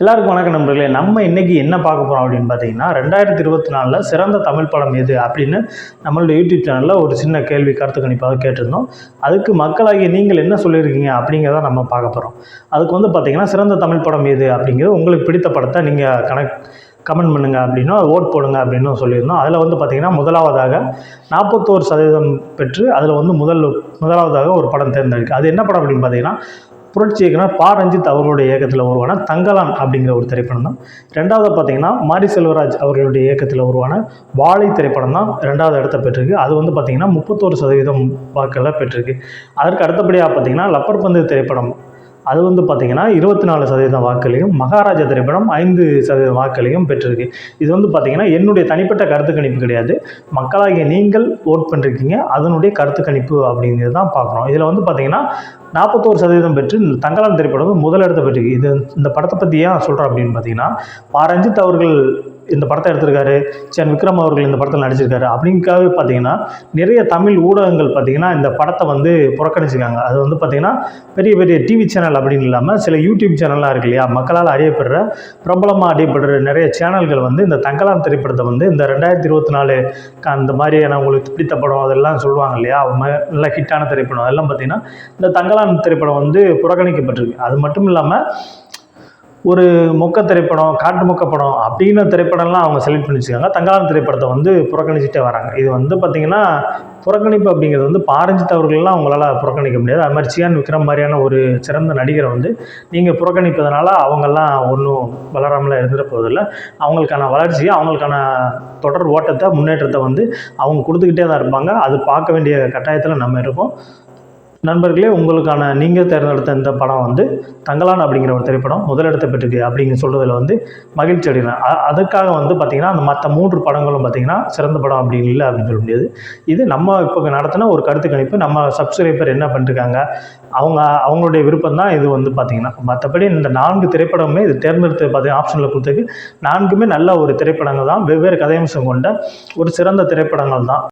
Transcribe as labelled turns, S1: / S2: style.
S1: எல்லாருக்கும் வணக்கம் நண்பர்களே. நம்ம இன்னைக்கு என்ன பார்க்க போகிறோம் அப்படின்னு பார்த்தீங்கன்னா ரெண்டாயிரத்தி இருபத்தி நாலில் சிறந்த தமிழ் படம் எது அப்படின்னு நம்மளோட யூடியூப் சேனலில் ஒரு சின்ன கேள்வி கருத்து கணிப்பாக கேட்டிருந்தோம். அதுக்கு மக்களாகிய நீங்கள் என்ன சொல்லியிருக்கீங்க அப்படிங்கிறத நம்ம பார்க்க போகிறோம் அதுக்கு வந்து பார்த்தீங்கன்னா சிறந்த தமிழ் படம் எது அப்படிங்கிறது உங்களுக்கு பிடித்த படத்தை நீங்கள் கனெக்ட் கமெண்ட் பண்ணுங்கள் அப்படின்னா ஓட் போடுங்க அப்படின்னும் சொல்லியிருந்தோம். அதில் வந்து பார்த்திங்கன்னா முதலாவதாக நாற்பத்தோரு சதவீதம் பெற்று அதில் வந்து முதல் முதலாவதாக ஒரு படம் தேர்ந்தெடுக்கு அது என்ன படம் அப்படின்னு பார்த்தீங்கன்னா புரட்சி இயக்குனர் பா ரஞ்சித் அவர்களுடைய இயக்கத்தில் உருவான தங்கலான் அப்படிங்கிற ஒரு திரைப்படம் தான். ரெண்டாவது பார்த்தீங்கன்னா மாரி செல்வராஜ் அவர்களுடைய இயக்கத்தில் உருவான வாழை திரைப்படம் தான் ரெண்டாவது இடத்த பெற்றிருக்கு. அது வந்து பார்த்திங்கன்னா முப்பத்தோரு சதவீதம் வாக்குகளை பெற்றிருக்கு. அதற்கு அடுத்தபடியாக பார்த்தீங்கன்னா லப்பர் பந்து திரைப்படம் அது வந்து பார்த்திங்கன்னா இருபத்தி நாலு சதவீதம் வாக்குகளையும் மகாராஜா திரைப்படம் ஐந்து சதவீதம் வாக்குகளையும் பெற்றிருக்கு. இது வந்து பார்த்திங்கன்னா என்னுடைய தனிப்பட்ட கருத்து கணிப்பு கிடையாது. மக்களாகிய நீங்கள் ஓட் பண்ணிருக்கீங்க அதனுடைய கருத்து கணிப்பு அப்படிங்கிறது தான் பார்க்குறோம் இதில் வந்து பார்த்திங்கன்னா நாற்பத்தோரு சதவீதம் பெற்று தங்கலான் திரைப்படம் வந்து முதலிடத்தை பெற்றிருக்கு. இது இந்த படத்தை பற்றி ஏன் சொல்கிறோம் அப்படின்னு பார்த்தீங்கன்னா பா ரஞ்சித் அவர்கள் இந்த படத்தை எடுத்திருக்காரு. சேன் விக்ரம் அவர்கள் இந்த படத்தில் நடிச்சிருக்காரு. அப்படிங்கிறக்காகவே பார்த்தீங்கன்னா நிறைய தமிழ் ஊடகங்கள் பார்த்தீங்கன்னா இந்த படத்தை வந்து புறக்கணிச்சிருக்காங்க. அது வந்து பார்த்தீங்கன்னா பெரிய பெரிய டிவி சேனல் அப்படின்னு இல்லாமல் சில யூடியூப் சேனல்லாம் இருக்கு இல்லையா? மக்களால் அறியப்படுற பிரபலமாக அறியப்படுற நிறைய சேனல்கள் வந்து இந்த தங்கலாம் திரைப்படத்தை வந்து இந்த ரெண்டாயிரத்தி இருபத்தி நாலு அந்த மாதிரியான உங்களுக்கு பிடித்த படம் அதெல்லாம் சொல்லுவாங்க இல்லையா? நல்ல ஹிட்டான திரைப்படம். அதெல்லாம் பார்த்தீங்கன்னா இந்த தங்கலான் திரைப்படம் வந்து புறக்கணிக்கப்பட்டிருக்கு. அது மட்டும் இல்லாமல் ஒரு மொக்க திரைப்படம் காட்டு மொக்க படம் அப்படின்னு திரைப்படம்லாம் அவங்க செலக்ட் பண்ணி வச்சுக்காங்க தங்காளம் திரைப்படத்தை வந்து புறக்கணிச்சிட்டே வராங்க. இது வந்து பார்த்திங்கன்னா புறக்கணிப்பு அப்படிங்கிறது வந்து பாரஞ்சித் அவர்கள்லாம் அவங்களால புறக்கணிக்க முடியாது. அது மாதிரி சியான் விக்ரம் மாதிரியான ஒரு சிறந்த நடிகரை வந்து நீங்கள் புறக்கணிப்பதனால அவங்கெல்லாம் ஒன்றும் வளராமலாம் இருந்துட போவதில்லை அவங்களுக்கான வளர்ச்சியை அவங்களுக்கான தொடர் ஓட்டத்தை முன்னேற்றத்தை வந்து அவங்க கொடுத்துக்கிட்டே தான் இருப்பாங்க. அது பார்க்க வேண்டிய கட்டாயத்தில் நம்ம இருக்கோம். நண்பர்களே உங்களுக்கான நீங்கள் தேர்ந்தெடுத்த இந்த படம் வந்து தங்கலான் அப்படிங்கிற ஒரு திரைப்படம் முதலிடத்தை பெற்றுக்கு அப்படிங்க சொல்கிறதுல வந்து மகிழ்ச்சி அடைகிறேன். அதுக்காக வந்து பார்த்திங்கன்னா அந்த மற்ற மூன்று படங்களும் பார்த்திங்கன்னா சிறந்த படம் அப்படி இல்லை அப்படின்னு சொல்ல முடியாது. இது நம்ம இப்போ நடத்தின ஒரு கருத்து கணிப்பு. நம்ம சப்ஸ்கிரைபர் என்ன பண்ணிருக்காங்க? அவங்க அவங்களுடைய விருப்பம் தான் இது வந்து பார்த்திங்கன்னா மற்றபடி இந்த நான்கு திரைப்படமே இது தேர்ந்தெடுத்து பார்த்தீங்கன்னா ஆப்ஷனில் கொடுத்ததுக்கு நான்குமே நல்ல ஒரு திரைப்படங்கள் தான். வெவ்வேறு கதையம்சம் கொண்ட ஒரு சிறந்த திரைப்படங்கள் தான்.